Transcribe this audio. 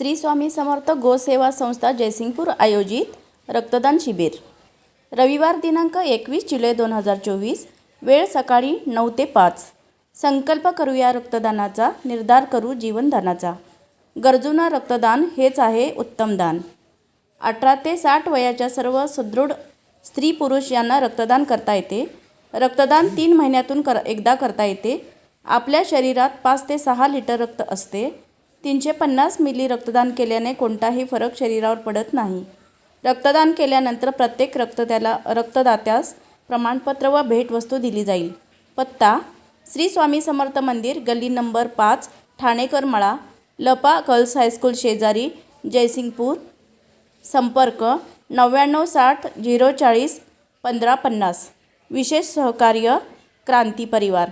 श्री स्वामी समर्थ गोसेवा संस्था जयसिंगपूर आयोजित रक्तदान शिबिर. रविवार दिनांक एकवीस जुलै दोन हजार चोवीस वेळ सकाळी नऊ ते पाच. संकल्प करूया रक्तदानाचा निर्धार करू जीवनदानाचा. गरजूंना रक्तदान हेच आहे उत्तम दान. अठरा ते साठ वयाच्या सर्व सुदृढ स्त्री पुरुष यांना रक्तदान करता येते. रक्तदान तीन महिन्यातून कर एकदा करता येते. आपल्या शरीरात पाच ते सहा लिटर रक्त असते. तीनशे पन्नास मिली रक्तदान केल्याने कोणताही फरक शरीरावर पडत नाही. रक्तदान केल्यानंतर प्रत्येक रक्तत्याला रक्तदात्यास प्रमाणपत्र व भेटवस्तू दिली जाईल. पत्ता श्री स्वामी समर्थ मंदिर गल्ली नंबर पाच ठाणेकर मळा लपा गर्ल्स हायस्कूल शेजारी जयसिंगपूर. संपर्क नव्याण्णव साठ झिरो चाळीस पंधरा पन्नास. विशेष सहकार्य क्रांती परिवार.